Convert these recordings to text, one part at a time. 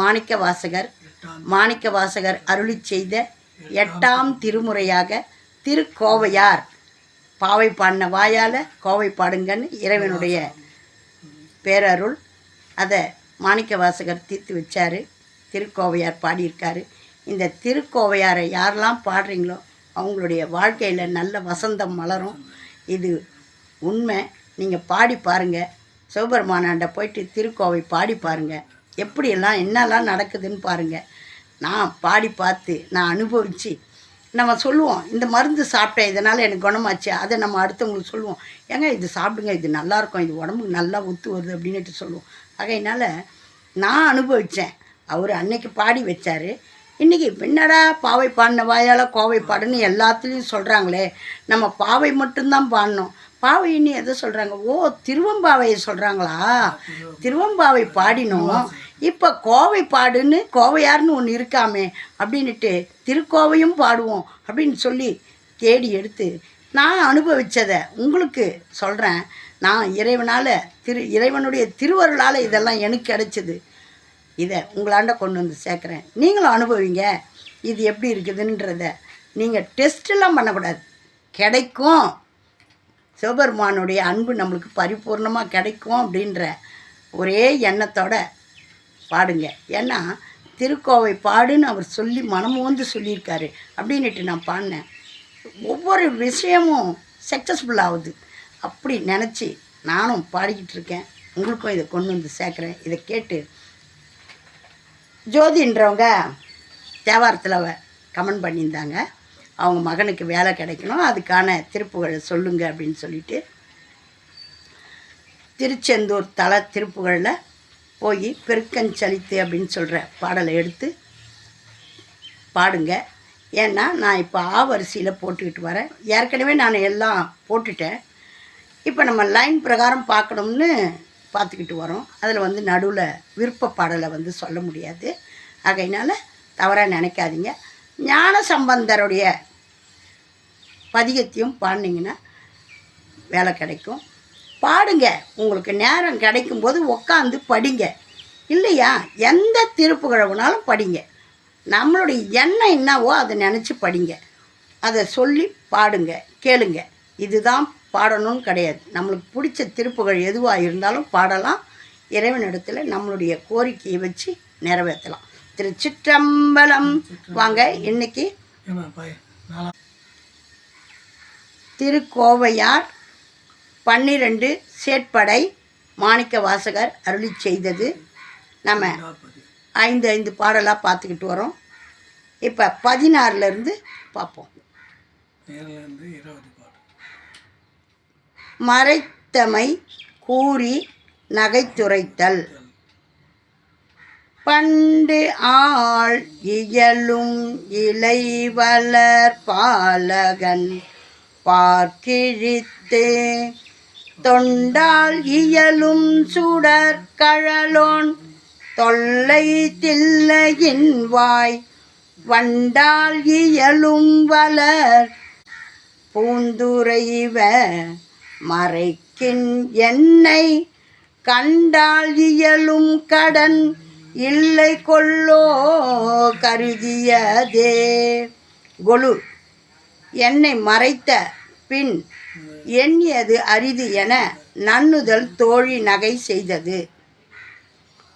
மாணிக்க வாசகர் மாணிக்க வாசகர் அருளி செய்த எட்டாம் திருமுறையாக திருக்கோவையார் பாவை பாடின வாயால் கோவை பாடுங்கன்னு இறைவனுடைய பேரருள் அதை மாணிக்க வாசகர் தீர்த்து வச்சார். திருக்கோவையார் பாடியிருக்காரு. இந்த திருக்கோவையாரை யாரெல்லாம் பாடுறீங்களோ அவங்களுடைய வாழ்க்கையில் நல்ல வசந்தம் மலரும். இது உண்மை. நீங்கள் பாடி பாருங்கள் சிவபெருமானாண்ட போயிட்டு திருக்கோவை பாடி பாருங்கள் எப்படியெல்லாம் என்னெல்லாம் நடக்குதுன்னு பாருங்கள் நான் பாடி பார்த்து நான் அனுபவித்து நம்ம சொல்லுவோம் இந்த மருந்து சாப்பிட்டேன் இதனால் எனக்கு குணமாச்சு அதை நம்ம அடுத்தவங்களுக்கு சொல்லுவோம். ஏங்க இது சாப்பிடுங்க இது நல்லாயிருக்கும் இது உடம்புக்கு நல்லா ஒத்து வருது அப்படின்ட்டு சொல்லுவோம். ஆகையினால் நான் அனுபவித்தேன் அவர் அன்னைக்கு பாடி வச்சார். இன்றைக்கி என்னடா பாவை பாடின வாயால் கோவை பாடுன்னு எல்லாத்துலேயும் சொல்கிறாங்களே நம்ம பாவை மட்டும்தான் பாடணும். பாவைன்னு எதை சொல்கிறாங்க ஓ திருவம்பாவையை சொல்கிறாங்களா திருவம்பாவை பாடினோம். இப்போ கோவை பாடுன்னு கோவையார்னு ஒன்று இருக்காமே அப்படின்னுட்டு திருக்கோவையும் பாடுவோம் அப்படின்னு சொல்லி தேடி எடுத்து நான் அனுபவித்ததை உங்களுக்கு சொல்கிறேன் நான் இறைவனால் திரு இறைவனுடைய திருவருளால் இதெல்லாம் எனக்கு கிடைச்சிது. இதை உங்களாண்ட கொண்டு வந்து சேர்க்குறேன். நீங்களும் அனுபவிங்க. இது எப்படி இருக்குதுன்றத நீங்கள் டெஸ்ட்டெல்லாம் பண்ணக்கூடாது. கிடைக்கும். சிவபெருமானுடைய அன்பு நம்மளுக்கு பரிபூர்ணமாக கிடைக்கும் அப்படின்ற ஒரே எண்ணத்தோட பாடுங்க. ஏன்னா திருக்கோவை பாடுன்னு அவர் சொல்லி மனமோந்து சொல்லியிருக்காரு அப்படின்னுட்டு நான் பாடினேன். ஒவ்வொரு விஷயமும் சக்ஸஸ்ஃபுல் ஆகுது. அப்படி நினச்சி நானும் பாடிக்கிட்டு இருக்கேன். உங்களுக்கும் இதை கொண்டு வந்து சேர்க்குறேன். இதை கேட்டு ஜோதின்றவங்க தேவாரத்தில் கமெண்ட் பண்ணியிருந்தாங்க. அவங்க மகனுக்கு வேலை கிடைக்கணும். அதுக்கான திருப்புகளை சொல்லுங்க அப்படின்னு சொல்லிட்டு திருச்செந்தூர் தல திருப்புகழில் போய் பெருக்கஞ்சலித்து அப்படின்னு சொல்கிற பாடலை எடுத்து பாடுங்க. ஏன்னா நான் இப்போ ஆ வரிசையில் போட்டுக்கிட்டு வரேன். ஏற்கனவே நான் எல்லாம் போட்டுட்டேன். இப்போ நம்ம லைன் பிரகாரம் பார்க்கணும்னு பார்த்துக்கிட்டு வரோம். அதில் வந்து நடுவில் விருப்ப பாடலை வந்து சொல்ல முடியாது. ஆகையினால தவறாக நினைக்காதீங்க. ஞான சம்பந்தருடைய பதிகத்தையும் பாடினீங்கன்னா வேலை கிடைக்கும். பாடுங்க. உங்களுக்கு நேரம் கிடைக்கும்போது உக்காந்து படிங்க. இல்லையா? எந்த திருப்புகழவுனாலும் படிங்க. நம்மளுடைய எண்ணம் என்னவோ அதை நினச்சி படிங்க. அதை சொல்லி பாடுங்க. கேளுங்க. இதுதான் பாடணும்னு கிடையாது. நம்மளுக்கு பிடிச்ச திருப்புகள் எதுவாக இருந்தாலும் பாடலாம். இறைவனிடத்தில் நம்மளுடைய கோரிக்கையை வச்சு நிறைவேற்றலாம். திருச்சிற்றம்பலம். வாங்க இன்னைக்கு திருக்கோவையார் பன்னிரண்டு சேட்படை மாணிக்க வாசகர் அருளி செய்தது. நம்ம ஐந்து ஐந்து பாடலாக பார்த்துக்கிட்டு வரோம். இப்போ பதினாறுலேருந்து பார்ப்போம். மறைத்தமை கூறி நகைத்துரைத்தல். பண்டு ஆள் இயலும் இலைவலர் பாலகன் பார்க்கிழித்து. தொண்டால் இயலும் சுடர் கழலோன் தொல்லை தில்லையின் வாய் வண்டால் இயலும் வளர் பூந்துரைவ மறைக்கின் என்னை கண்டால் இயலும் கடன் இல்லை கொள்ளோ கருதியதே. கொலு. என்னை மறைத்த பின் எண்ணியது அரிது என நன்னுதல் தோழி நகை செய்தது.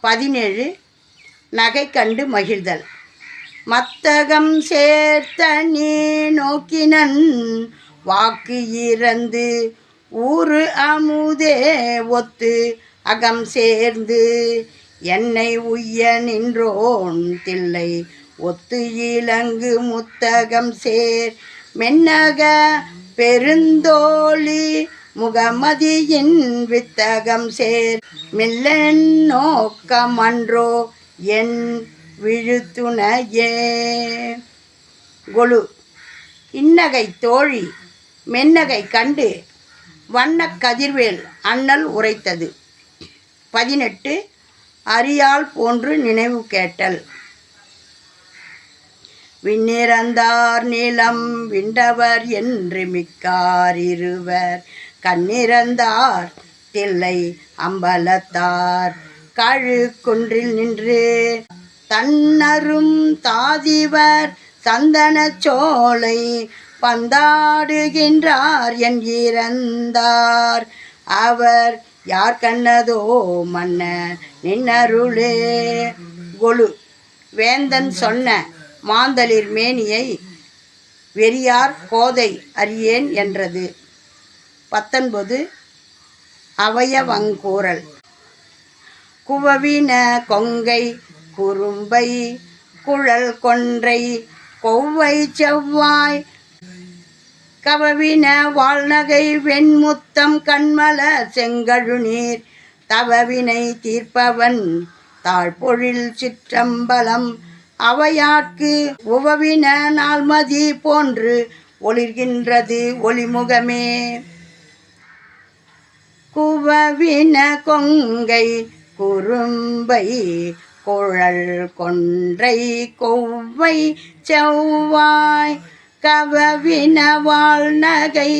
பதினேழு. நகை கண்டு மகிழ்தல். மத்தகம் சேர்த்த நீ நோக்கினன் வாக்கு இறந்து ஊரு அமுதே ஒத்து அகம் சேர்ந்து என்னை உய்ய நின்றோன் தில்லை ஒத்து இலங்கு முத்தகம் சேர். மென்னக பெருந்தோழி முகமதியின் வித்தகம் சேர். மில்லன் நோக்கமன்றோ என் விழுத்துணையே. கொலு. இன்னகை தோழி மென்னகை கண்டு வண்ணக் கதிர்வேல் அண்ணல் உரைத்தது. பதினெட்டு அரியால் போன்று நினைவு கேட்டல். விண்ணிறந்தார் நிலம் விண்டவர் என்று மிக்கார் இருவர். கண்ணிறந்தார் தில்லை அம்பலத்தார். கழு குன்றில் நின்று தன்னரும் தாதிவர் சந்தனச் சோலை பந்தாடுகின்றார் என் இறந்தார். அவர் யார் கண்ணதோ மன்ன நின்னருளே. கொலு. வேந்தன் சொன்ன மாந்தளிர் மேனியை வெறியார் கோதை அறியேன் என்றது. பத்தொன்பது. அவயவங்கூறல். குவவின கொங்கை குறும்பை குழல் கொன்றை கொவ்வை செவ்வாய் கவவின வாழ்நகை வெண்முத்தம் கண்மல செங்கழுநீர் தவவினை தீர்ப்பவன் தாழ்பொழில் சிற்றம்பலம் அவையாட்கு உவவின நாள்மதி போன்று ஒளிர்கின்றது ஒளிமுகமே. குவவின கொங்கை குறும்பை குழல் கொன்றை கொவ்வை செவ்வாய் கவவின வாழ்நகை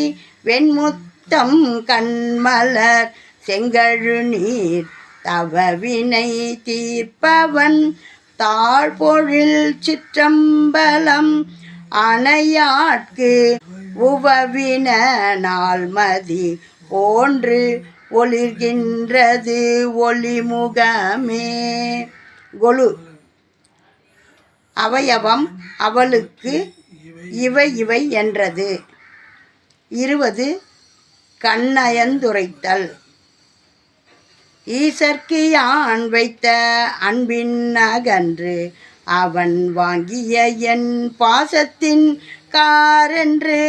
வெண்முத்தம் கண்மலர் செங்கழுநீர் தவவினை தீர்ப்பவன். தாழ்பொழில் சிற்றம்பலம் அணையாட்கு உவவின நாள்மதி போன்று ஒளிர்கின்றது ஒளிமுகமே. கொலு. அவயவம் அவளுக்கு இவை இவை என்றது. இருபது. கண்ணயந்துரைத்தல். ஈசர்க்கு யான் வைத்த அன்பின் அகன்று அவன் வாங்கிய என் பாசத்தின் காரென்று.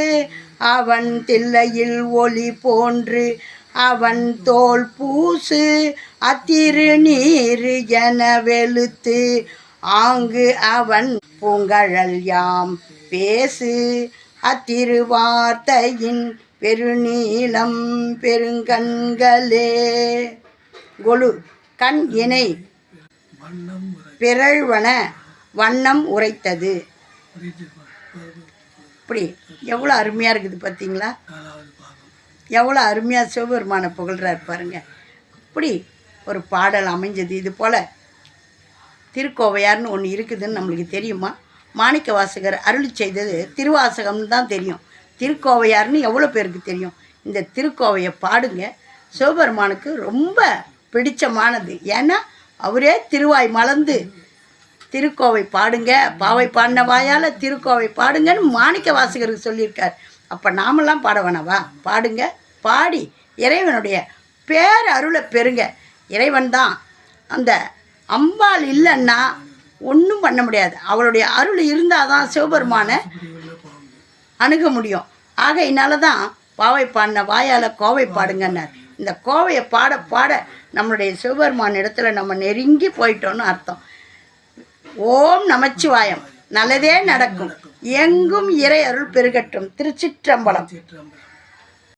அவன் தில்லையில் ஒளி போன்று அவன் தோல் பூசு அத்திரு நீர் என வெளுத்து ஆங்கு அவன் பூங்கழல் யாம் பேசு. அத்திருவார்த்தையின் பெருநீளம் பெருங்கண்களே. கொலு கண் இணை. பிறழ்வன வண்ணம் உரைத்தது. இப்படி எவ்வளோ அருமையாக இருக்குது பார்த்தீங்களா எவ்வளோ அருமையாக சிவபெருமானை புகழ்கிறார் பாருங்க. இப்படி ஒரு பாடல் அமைஞ்சது. இது போல் திருக்கோவையார்னு ஒன்று இருக்குதுன்னு நம்மளுக்கு தெரியுமா? மாணிக்க வாசகர் அருளி செய்தது திருவாசகம்னு தான் தெரியும். திருக்கோவையார்னு எவ்வளோ பேருக்கு தெரியும்? இந்த திருக்கோவையை பாடுங்க. சிவபெருமானுக்கு ரொம்ப பிடிச்சமானது. ஏன்னா அவரே திருவாய் மலர்ந்து திருக்கோவை பாடுங்க பாவை பாடின வாயால் திருக்கோவை பாடுங்கன்னு மாணிக்க வாசகருக்கு சொல்லியிருக்கார். அப்போ நாமெல்லாம் பாட வேணாவா? பாடுங்க. பாடி இறைவனுடைய பேர் அருளை பெறுங்க. இறைவன் தான் அந்த அம்பாள் இல்லைன்னா ஒன்றும் பண்ண முடியாது. அவளுடைய அருள் இருந்தால் தான் சிவபெருமானை அணுக முடியும். ஆகையினால தான் பாவை பாடின வாயால் கோவை பாடுங்கன்னார். இந்த கோவையை பாட பாட நம்மளுடைய சிவபெருமான் இடத்துல நம்ம நெருங்கி போயிட்டோம்னு அர்த்தம். ஓம் நமச்சிவாயம். நல்லதே நடக்கும். எங்கும் இறை அருள் பெருகட்டும். திருச்சிற்றம்பலம்.